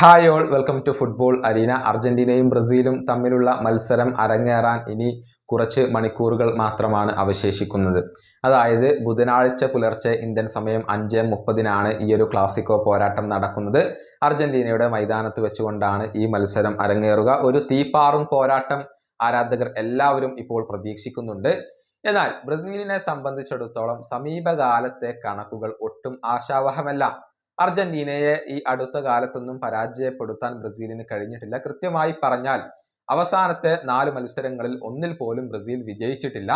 Hi all welcome to football arena അർജന്റീനയും ബ്രസീലും തമ്മിലുള്ള മത്സരം അരങ്ങേറാൻ ഇനി കുറച്ച് മണിക്കൂറുകൾ മാത്രമാണ് അവശേഷിക്കുന്നത്. അതായത് ബുധനാഴ്ച പുലർച്ചെ ഇന്ത്യൻ സമയം അഞ്ച് മുപ്പതിനാണ് ഈ ഒരു ക്ലാസിക്കോ പോരാട്ടം നടക്കുന്നത്. അർജന്റീനയുടെ മൈതാനത്ത് വെച്ചുകൊണ്ടാണ് ഈ മത്സരം അരങ്ങേറുക. ഒരു തീപ്പാറും പോരാട്ടം ആരാധകർ എല്ലാവരും ഇപ്പോൾ പ്രതീക്ഷിക്കുന്നുണ്ട്. എന്നാൽ ബ്രസീലിനെ സംബന്ധിച്ചിടത്തോളം സമീപകാലത്തെ കണക്കുകൾ ഒട്ടും ആശാവഹമല്ല. അർജന്റീനയെ ഈ അടുത്ത കാലത്തൊന്നും പരാജയപ്പെടുത്താൻ ബ്രസീലിന് കഴിഞ്ഞിട്ടില്ല. കൃത്യമായി പറഞ്ഞാൽ അവസാനത്തെ നാല് മത്സരങ്ങളിൽ ഒന്നിൽ പോലും ബ്രസീൽ വിജയിച്ചിട്ടില്ല.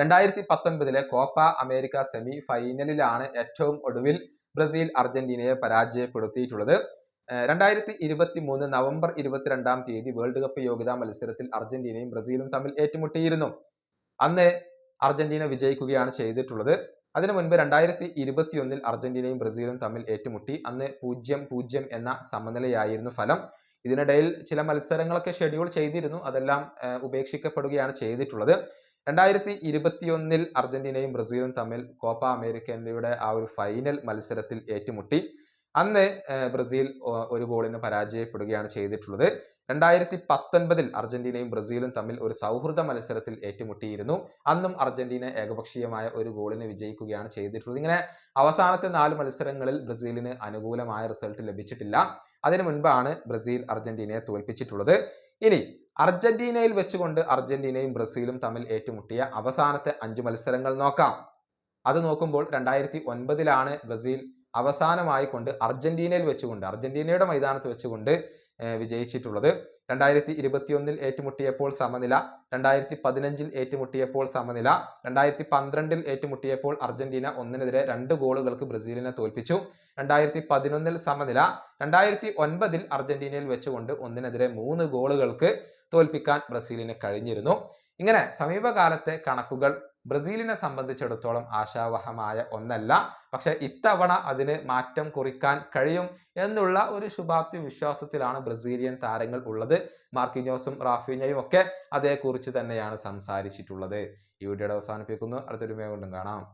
രണ്ടായിരത്തി പത്തൊൻപതിലെ കോപ്പ അമേരിക്ക സെമി ഫൈനലിലാണ് ഏറ്റവും ഒടുവിൽ ബ്രസീൽ അർജന്റീനയെ പരാജയപ്പെടുത്തിയിട്ടുള്ളത്. രണ്ടായിരത്തി ഇരുപത്തി മൂന്ന് നവംബർ ഇരുപത്തിരണ്ടാം തീയതി വേൾഡ് കപ്പ് യോഗ്യതാ മത്സരത്തിൽ അർജന്റീനയും ബ്രസീലും തമ്മിൽ ഏറ്റുമുട്ടിയിരുന്നു. അന്ന് അർജന്റീന വിജയിക്കുകയാണ് ചെയ്തിട്ടുള്ളത്. അതിനു മുൻപ് രണ്ടായിരത്തി ഇരുപത്തിയൊന്നിൽ അർജന്റീനയും ബ്രസീലും തമ്മിൽ ഏറ്റുമുട്ടി. അന്ന് പൂജ്യം പൂജ്യം എന്ന സമനിലയായിരുന്നു ഫലം. ഇതിനിടയിൽ ചില മത്സരങ്ങളൊക്കെ ഷെഡ്യൂൾ ചെയ്തിരുന്നു. അതെല്ലാം ഉപേക്ഷിക്കപ്പെടുകയാണ് ചെയ്തിട്ടുള്ളത്. രണ്ടായിരത്തി ഇരുപത്തിയൊന്നിൽ അർജന്റീനയും ബ്രസീലും തമ്മിൽ കോപ്പ അമേരിക്കയുടെ ആ ഒരു ഫൈനൽ മത്സരത്തിൽ ഏറ്റുമുട്ടി. അന്ന് ബ്രസീൽ ഒരു ഗോളിന് പരാജയപ്പെടുകയാണ് ചെയ്തിട്ടുള്ളത്. രണ്ടായിരത്തി പത്തൊൻപതിൽ അർജന്റീനയും ബ്രസീലും തമ്മിൽ ഒരു സൗഹൃദ മത്സരത്തിൽ ഏറ്റുമുട്ടിയിരുന്നു. അന്നും അർജന്റീന ഏകപക്ഷീയമായ ഒരു ഗോളിന് വിജയിക്കുകയാണ് ചെയ്തിട്ടുള്ളത്. ഇങ്ങനെ അവസാനത്തെ നാല് മത്സരങ്ങളിൽ ബ്രസീലിന് അനുകൂലമായ റിസൾട്ട് ലഭിച്ചിട്ടില്ല. അതിനു മുൻപാണ് ബ്രസീൽ അർജന്റീനയെ തോൽപ്പിച്ചിട്ടുള്ളത്. ഇനി അർജന്റീനയിൽ വെച്ചുകൊണ്ട് അർജന്റീനയും ബ്രസീലും തമ്മിൽ ഏറ്റുമുട്ടിയ അവസാനത്തെ അഞ്ച് മത്സരങ്ങൾ നോക്കാം. അത് നോക്കുമ്പോൾ രണ്ടായിരത്തി ഒൻപതിലാണ് ബ്രസീൽ അവസാനമായി കൊണ്ട് അർജന്റീനയിൽ വെച്ചുകൊണ്ട് അർജന്റീനയുടെ മൈതാനത്ത് വെച്ചുകൊണ്ട് വിജയിച്ചിട്ടുള്ളത്. രണ്ടായിരത്തി ഇരുപത്തിയൊന്നിൽ ഏറ്റുമുട്ടിയപ്പോൾ സമനില രണ്ടായിരത്തി പതിനഞ്ചിൽ ഏറ്റുമുട്ടിയപ്പോൾ സമനില രണ്ടായിരത്തി പന്ത്രണ്ടിൽ ഏറ്റുമുട്ടിയപ്പോൾ അർജന്റീന ഒന്നിനെതിരെ രണ്ട് ഗോളുകൾക്ക് ബ്രസീലിനെ തോൽപ്പിച്ചു. രണ്ടായിരത്തി പതിനൊന്നിൽ സമനില രണ്ടായിരത്തി ഒൻപതിൽ അർജന്റീനയിൽ വെച്ചുകൊണ്ട് ഒന്നിനെതിരെ മൂന്ന് ഗോളുകൾക്ക് തോൽപ്പിക്കാൻ ബ്രസീലിന് കഴിഞ്ഞിരുന്നു. ഇങ്ങനെ സമീപകാലത്തെ കണക്കുകൾ ബ്രസീലിനെ സംബന്ധിച്ചിടത്തോളം ആശാവഹമായ ഒന്നല്ല. പക്ഷെ ഇത്തവണ അതിന് മാറ്റം കുറിക്കാൻ കഴിയും എന്നുള്ള ഒരു ശുഭാപ്തി വിശ്വാസത്തിലാണ് ബ്രസീലിയൻ താരങ്ങൾ ഉള്ളത്. മാർക്കിഞ്ഞോസും റാഫീനയും ഒക്കെ അതേക്കുറിച്ച് തന്നെയാണ് സംസാരിച്ചിട്ടുള്ളത്. ഈ വീഡിയോയുടെ അവസാനിപ്പിക്കുന്നു. അടുത്തൊരു കൊണ്ടും കാണാം.